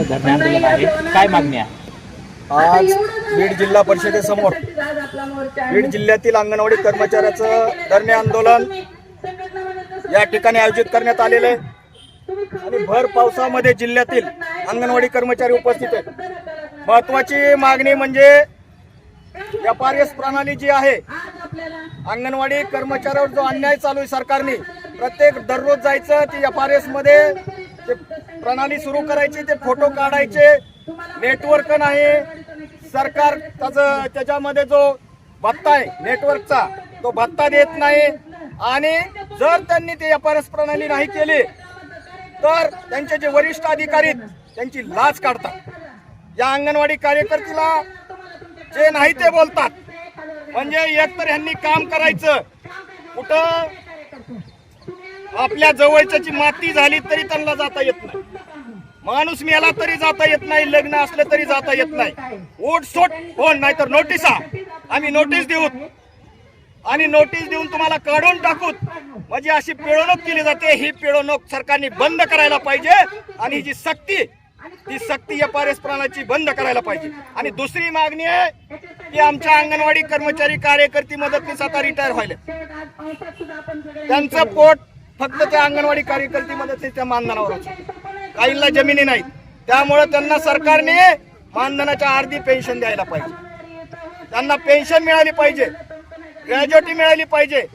धरणे आंदोलन आहे काय मागणी आहे आज बीड जिल्हा परिषदेसमोर बीड जिल्ह्यातील अंगणवाडी कर्मचाऱ्याचं धरणे आंदोलन या ठिकाणी आयोजित करण्यात आलेलं आहे. आणि भर पावसामध्ये जिल्ह्यातील अंगणवाडी कर्मचारी उपस्थित आहेत. महत्वाची मागणी म्हणजे एफ आर एस प्रणाली जी आहे अंगणवाडी कर्मचाऱ्यावर जो अन्याय चालू आहे सरकारने प्रत्येक दररोज जायचं ती एफ आर एसमध्ये प्रणाली सुरू करायची ते फोटो काढायचे. नेटवर्क नाही. सरकार त्याचं त्याच्यामध्ये जो भत्ता आहे नेटवर्कचा तो भत्ता देत नाही. आणि जर त्यांनी ते एफ प्रणाली नाही केली तर त्यांचे जे वरिष्ठ अधिकारी त्यांची लाच काढतात. या अंगणवाडी कार्यकर्तीला जे नाही ते बोलतात. म्हणजे एकतर ह्यांनी काम करायचं. कुठं? आपल्या जवळच्याची माती झाली तरी त्यांना जाता येत नाही. माणूस मेला तरी जाता येत नाही लग्न असलं तरी जाता येत नाही. ओट सोट हो, फोन नाही तर नोटिसा आम्ही नोटीस देऊ. आणि नोटीस देऊन तुम्हाला काढून टाकूत म्हणजे अशी पिळवणूक केली जाते. ही पिळवणूक सरकारने बंद करायला पाहिजे आणि ही जी सक्ती ती सक्ती या प्राणाची बंद करायला पाहिजे. आणि दुसरी मागणी आहे की आमच्या अंगणवाडी कर्मचारी कार्यकर्ती मदतनीस आता रिटायर व्हायला त्यांचं पोट फक्त त्या अंगणवाडी कार्यकर्ती मदतनीस त्या मानधनावर काहींना जमिनी नाहीत. त्यामुळे त्यांना सरकारने मानधनाच्या अर्धी पेन्शन द्यायला पाहिजे. त्यांना पेन्शन मिळाली पाहिजे. ग्रॅज्युएटी मिळाली पाहिजे.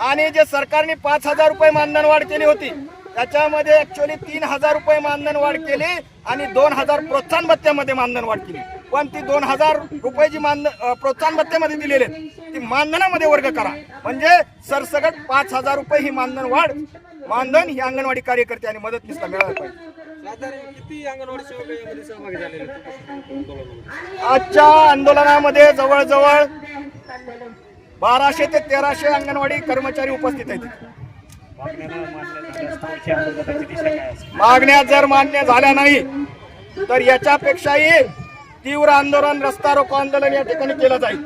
आणि जे सरकारने पाच हजार रुपये मानधन वाढ केली होती त्याच्यामध्ये ऍक्च्युअली तीन हजार रुपये मानधन वाढ केली आणि दोन हजार प्रोत्साहन भत्त्यामध्ये मानधन वाढ केली. पण ती दोन हजार रुपये जी अं, प्रोत्साहन भत्त्यामध्ये दिलेले आहेत, ती मानधनामध्ये वर्ग करा. म्हणजे सरसगट पाच हजार रुपये ही मानधन वाढ मानधन ही अंगणवाडी कार्यकर्ते आणि मदतनीसला मिळालं पाहिजे? आजच्या आंदोलनामध्ये जवळजवळ बाराशे ते तेराशे अंगणवाडी कर्मचारी उपस्थित आहेत. मागण्या जर मान्य झाल्या नाही तर याच्यापेक्षाही तीव्र आंदोलन रस्ता रोको आंदोलन या ठिकाणी केलं जाईल.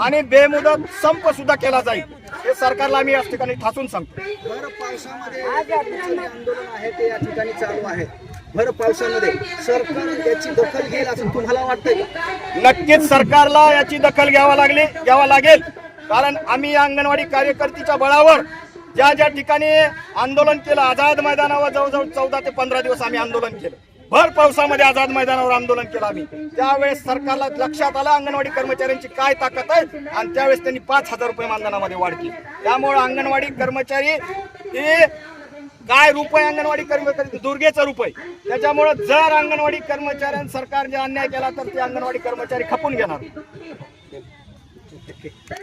आणि बेमुदत संप सुद्धा केला जाईल. हे सरकारला आम्ही या ठिकाणी ठासून सांगतो. भर पावसामध्ये आंदोलन आहे ते या ठिकाणी चालू आहे. भर पावसामध्ये सरकार याची दखल घेईल असं तुम्हाला वाटतंय नक्कीच सरकारला याची दखल घ्यावा लागली घ्यावा लागेल. कारण आम्ही या अंगणवाडी कार्यकर्तीच्या बळावर ज्या ज्या ठिकाणी आंदोलन केलं आझाद मैदानावर जवळजवळ चौदा ते पंधरा दिवस आम्ही आंदोलन केलं. भर पावसामध्ये आझाद मैदानावर आंदोलन केलं आम्ही. त्यावेळेस सरकारला लक्षात आलं अंगणवाडी कर्मचाऱ्यांची काय ताकद आहे? आणि त्यावेळेस त्यांनी पाच हजार रुपये मानधनामध्ये वाढ केली. त्यामुळे अंगणवाडी कर्मचारी हे काय रूप आहे अंगणवाडी कर्मचारी? दुर्गेचं रूप आहे त्याच्यामुळं जर अंगणवाडी कर्मचाऱ्यांनी सरकारने अन्याय केला तर ते अंगणवाडी कर्मचारी खपून घेणार.